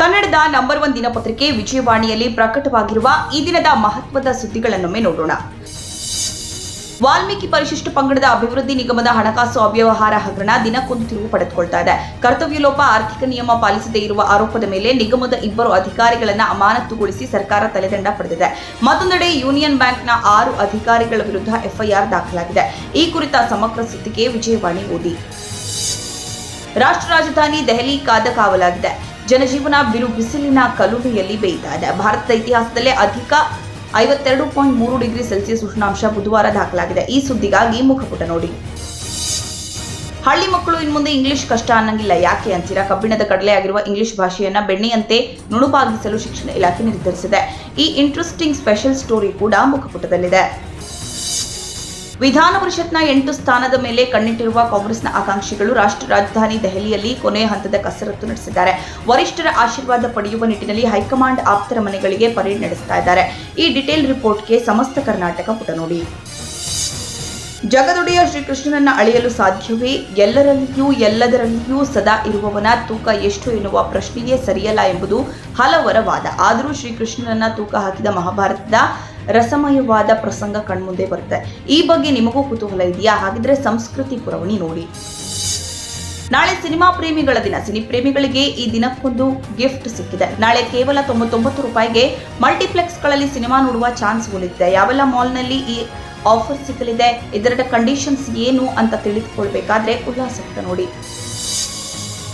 ಕನ್ನಡದ number one ದಿನಪತ್ರಿಕೆ ವಿಜಯವಾಣಿಯಲ್ಲಿ ಪ್ರಕಟವಾಗಿರುವ ಈ ದಿನದ ಮಹತ್ವದ ಸುದ್ದಿಗಳನ್ನೊಮ್ಮೆ ನೋಡೋಣ. ವಾಲ್ಮೀಕಿ ಪರಿಶಿಷ್ಟ ಪಂಗಡದ ಅಭಿವೃದ್ಧಿ ನಿಗಮದ ಹಣಕಾಸು ಅವ್ಯವಹಾರ ಹಗರಣ ದಿನಕ್ಕೊಂದು ತಿರುವು ಪಡೆದುಕೊಳ್ತಾ ಇದೆ. ಕರ್ತವ್ಯ ಲೋಪ ಆರ್ಥಿಕ ನಿಯಮ ಪಾಲಿಸದೇ ಇರುವ ಆರೋಪದ ಮೇಲೆ ನಿಗಮದ ಇಬ್ಬರು ಅಧಿಕಾರಿಗಳನ್ನು ಅಮಾನತುಗೊಳಿಸಿ ಸರ್ಕಾರ ತಲೆದಂಡ ಪಡೆದಿದೆ. ಮತ್ತೊಂದೆಡೆ ಯೂನಿಯನ್ ಬ್ಯಾಂಕ್ನ ಆರು ಅಧಿಕಾರಿಗಳ ವಿರುದ್ಧ ಎಫ್ಐಆರ್ ದಾಖಲಾಗಿದೆ. ಈ ಕುರಿತ ಸಮಗ್ರ ಸುದ್ದಿಗೆ ವಿಜಯವಾಣಿ ಓದಿ. ರಾಷ್ಟ್ರ ರಾಜಧಾನಿ ದೆಹಲಿ ಕಾದ ಕಾವಲಾಗಿದೆ. ಜನಜೀವನ ಬಿರು ಬಿಸಿಲಿನ ಕಲುಬೆಯಲ್ಲಿ ಬೇಯ್ತಾ ಭಾರತದ ಇತಿಹಾಸದಲ್ಲೇ ಅಧಿಕ ಐವತ್ತೆರಡು ಪಾಯಿಂಟ್ ಮೂರು ಡಿಗ್ರಿ ಸೆಲ್ಸಿಯಸ್ ಉಷ್ಣಾಂಶ ಬುಧವಾರ ದಾಖಲಾಗಿದೆ. ಈ ಸುದ್ದಿಗಾಗಿ ಮುಖಪುಟ ನೋಡಿ. ಹಳ್ಳಿ ಮಕ್ಕಳು ಇನ್ಮುಂದೆ ಇಂಗ್ಲಿಷ್ ಕಷ್ಟ ಅನ್ನಂಗಿಲ್ಲ. ಯಾಕೆ ಅಂತೀರಾ? ಕಬ್ಬಿಣದ ಕಡಲೆ ಆಗಿರುವ ಇಂಗ್ಲಿಷ್ ಭಾಷೆಯನ್ನ ಬೆಣ್ಣೆಯಂತೆ ನುಣುಪಾಗಿಸಲು ಶಿಕ್ಷಣ ಇಲಾಖೆ ನಿರ್ಧರಿಸಿದೆ. ಈ ಇಂಟ್ರೆಸ್ಟಿಂಗ್ ಸ್ಪೆಷಲ್ ಸ್ಟೋರಿ ಕೂಡ ಮುಖಪುಟದಲ್ಲಿದೆ. ವಿಧಾನ ಪರಿಷತ್ನ ಎಂಟು ಸ್ಥಾನದ ಮೇಲೆ ಕಣ್ಣಿಟ್ಟಿರುವ ಕಾಂಗ್ರೆಸ್ನ ಆಕಾಂಕ್ಷಿಗಳು ರಾಷ್ಟ್ರ ರಾಜಧಾನಿ ದೆಹಲಿಯಲ್ಲಿ ಕೊನೆಯ ಹಂತದ ಕಸರತ್ತು ನಡೆಸಿದ್ದಾರೆ. ವರಿಷ್ಠರ ಆಶೀರ್ವಾದ ಪಡೆಯುವ ನಿಟ್ಟಿನಲ್ಲಿ ಹೈಕಮಾಂಡ್ ಆಪ್ತರ ಮನೆಗಳಿಗೆ ಪರೇಡ್ ನಡೆಸ್ತಾ ಇದ್ದಾರೆ. ಈ ಡಿಟೇಲ್ ರಿಪೋರ್ಟ್ಗೆ ಸಮಸ್ತ ಕರ್ನಾಟಕ ಪುಟ ನೋಡಿ ಜಗದುಡಿಯ ಶ್ರೀಕೃಷ್ಣನನ್ನ ಅಳೆಯಲು ಸಾಧ್ಯವೇ? ಎಲ್ಲರಲ್ಲಿಯೂ, ಎಲ್ಲದರಲ್ಲಿಯೂ ಸದಾ ಇರುವವನ ತೂಕ ಎಷ್ಟು ಎನ್ನುವ ಪ್ರಶ್ನೆಯೇ ಸರಿಯಲ್ಲ ಎಂಬುದು ಹಲವರ ವಾದ. ಆದರೂ ಶ್ರೀಕೃಷ್ಣನನ್ನ ತೂಕ ಹಾಕಿದ ಮಹಾಭಾರತದ ರಸಮಯವಾದ ಪ್ರಸಂಗ ಕಣ್ಮುಂದೆ ಬರುತ್ತೆ. ಈ ಬಗ್ಗೆ ನಿಮಗೂ ಕುತೂಹಲ ಇದೆಯಾ? ಹಾಗಿದ್ರೆ ಸಂಸ್ಕೃತಿ ಪುರವಣಿ ನೋಡಿ. ನಾಳೆ ಸಿನಿಮಾ ಪ್ರೇಮಿಗಳ ದಿನ. ಸಿನಿ ಪ್ರೇಮಿಗಳಿಗೆ ಈ ದಿನಕ್ಕೊಂದು ಗಿಫ್ಟ್ ಸಿಕ್ಕಿದೆ. ನಾಳೆ ಕೇವಲ ತೊಂಬತ್ತೊಂಬತ್ತು ರೂಪಾಯಿಗೆ ಮಲ್ಟಿಪ್ಲೆಕ್ಸ್ಗಳಲ್ಲಿ ಸಿನಿಮಾ ನೋಡುವ ಚಾನ್ಸ್ ಉಳಿದಿದೆ ಯಾವೆಲ್ಲ ಮಾಲ್ನಲ್ಲಿ ಈ ಆಫರ್ ಸಿಗಲಿದೆ, ಇದರ ಕಂಡೀಷನ್ಸ್ ಏನು ಅಂತ ತಿಳಿದುಕೊಳ್ಬೇಕಾದ್ರೆ ಉಲ್ಲಾಸಕ್ತ ನೋಡಿ.